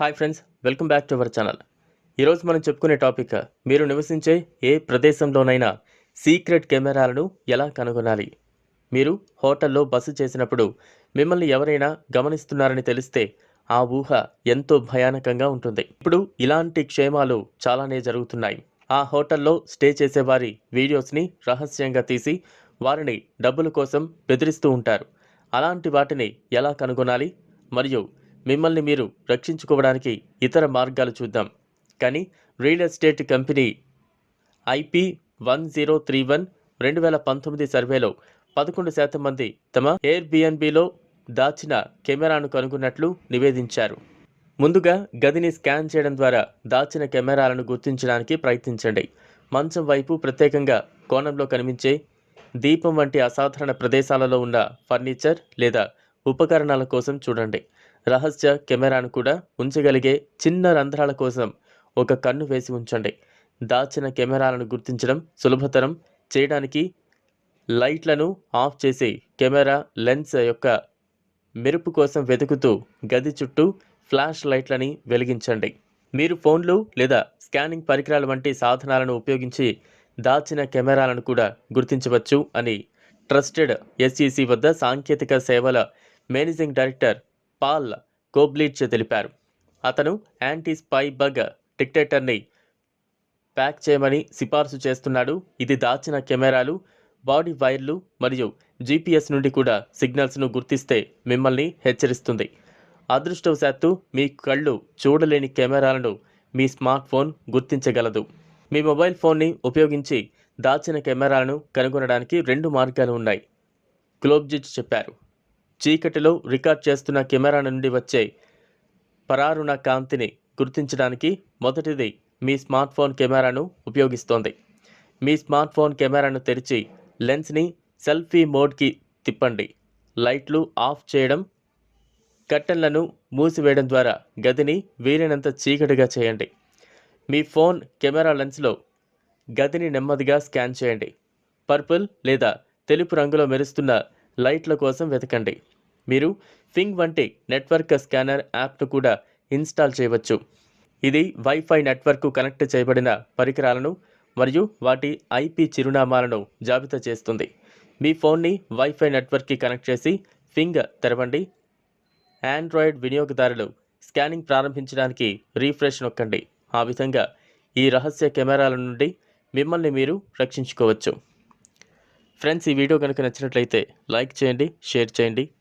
Hi friends welcome back to our channel. ఈరోజు మనం చెప్పుకునే టాపిక్ మీరు నివసించే ఏ ప్రదేశంలోనైనా సీక్రెట్ కెమెరాలను ఎలా కనుగొనాలి? మీరు హోటల్లో బస చేసినప్పుడు మిమ్మల్ని ఎవరైనా గమనిస్తున్నారని తెలిస్తే ఆ ఊహ ఎంతో భయానకంగా ఉంటుంది. ఇప్పుడు ఇలాంటి క్షేమాలు చాలానే జరుగుతున్నాయి. ఆ హోటల్లో స్టే చేసేవారి వీడియోస్ని రహస్యంగా తీసి వారిని డబ్బుల కోసం బెదిరిస్తూ ఉంటారు. అలాంటి వాటిని ఎలా కనుగొనాలి? మరియు మిమ్మల్ని మీరు రక్షించుకోవడానికి ఇతర మార్గాలు చూద్దాం. కానీ real estate company IP one zero three one రెండు వేల పంతొమ్మిది సర్వేలో పదకొండు శాతం మంది తమ ఎయిర్బిఎన్బిలో దాచిన కెమెరాను కనుగొన్నట్లు నివేదించారు. ముందుగా గదిని స్కాన్ చేయడం ద్వారా దాచిన కెమెరాలను గుర్తించడానికి ప్రయత్నించండి. మంచం వైపు ప్రత్యేకంగా కోణంలో కనిపించే దీపం వంటి అసాధారణ ప్రదేశాలలో ఉన్న ఫర్నిచర్ లేదా ఉపకరణాల కోసం చూడండి. రహస్య కెమెరాను కూడా ఉంచగలిగే చిన్న రంధ్రాల కోసం ఒక కన్ను వేసి ఉంచండి. దాచిన కెమెరాలను గుర్తించడం సులభతరం. చేయడానికి లైట్లను ఆఫ్ చేసి కెమెరా లెన్స్ యొక్క మెరుపు కోసం వెతుకుతూ గది చుట్టూ ఫ్లాష్ లైట్లని వెలిగించండి. మీరు ఫోన్లు లేదా స్కానింగ్ పరికరాల వంటి సాధనాలను ఉపయోగించి దాచిన కెమెరాలను కూడా గుర్తించవచ్చు అని ట్రస్టెడ్ ఎస్ఈసి వద్ద సాంకేతిక సేవల మేనేజింగ్ డైరెక్టర్ పాల్ కోబ్లిచ్ తెలిపారు. అతను యాంటీ స్పై బగ్ డిక్టేటర్ని ప్యాక్ చేయమని సిఫార్సు చేస్తున్నాడు. ఇది దాచిన కెమెరాలు బాడీ వైర్లు మరియు జీపీఎస్ నుండి కూడా సిగ్నల్స్ను గుర్తిస్తే మిమ్మల్ని హెచ్చరిస్తుంది. అదృష్టవశాత్తు మీ కళ్ళు చూడలేని కెమెరాలను మీ స్మార్ట్ ఫోన్ గుర్తించగలదు. మీ మొబైల్ ఫోన్ని ఉపయోగించి దాచిన కెమెరాలను కనుగొనడానికి రెండు మార్గాలు ఉన్నాయి. క్లోబ్జిచ్ చెప్పారు. చీకటిలో రికార్డ్ చేస్తున్న కెమెరా నుండి వచ్చే పరారుణ కాంతిని గుర్తించడానికి మొదటిది మీ స్మార్ట్ ఫోన్ కెమెరాను ఉపయోగిస్తోంది. మీ స్మార్ట్ ఫోన్ కెమెరాను తెరిచి లెన్స్ని సెల్ఫీ మోడ్కి తిప్పండి. లైట్లు ఆఫ్ చేయడం కట్టెన్లను మూసివేయడం ద్వారా గదిని వీలైనంత చీకటిగా చేయండి. మీ ఫోన్ కెమెరా లెన్స్లో గదిని నెమ్మదిగా స్కాన్ చేయండి. పర్పుల్ లేదా తెలుపు రంగులో మెరుస్తున్న లైట్ల కోసం వెతకండి. మీరు ఫింగ్ వంటి నెట్వర్క్ స్కానర్ యాప్ను కూడా ఇన్స్టాల్ చేయవచ్చు. ఇది వైఫై నెట్వర్క్కు కనెక్ట్ చేయబడిన పరికరాలను మరియు వాటి ఐపీ చిరునామాలను జాబితా చేస్తుంది. మీ ఫోన్ని వైఫై నెట్వర్క్కి కనెక్ట్ చేసి ఫింగ్ తెరవండి. ఆండ్రాయిడ్ వినియోగదారులు స్కానింగ్ ప్రారంభించడానికి రీఫ్రెష్ నొక్కండి. ఆ విధంగా ఈ రహస్య కెమెరాల నుండి మిమ్మల్ని మీరు రక్షించుకోవచ్చు. ఫ్రెండ్స్ ఈ వీడియో కనుక నచ్చినట్లయితే లైక్ చేయండి షేర్ చేయండి.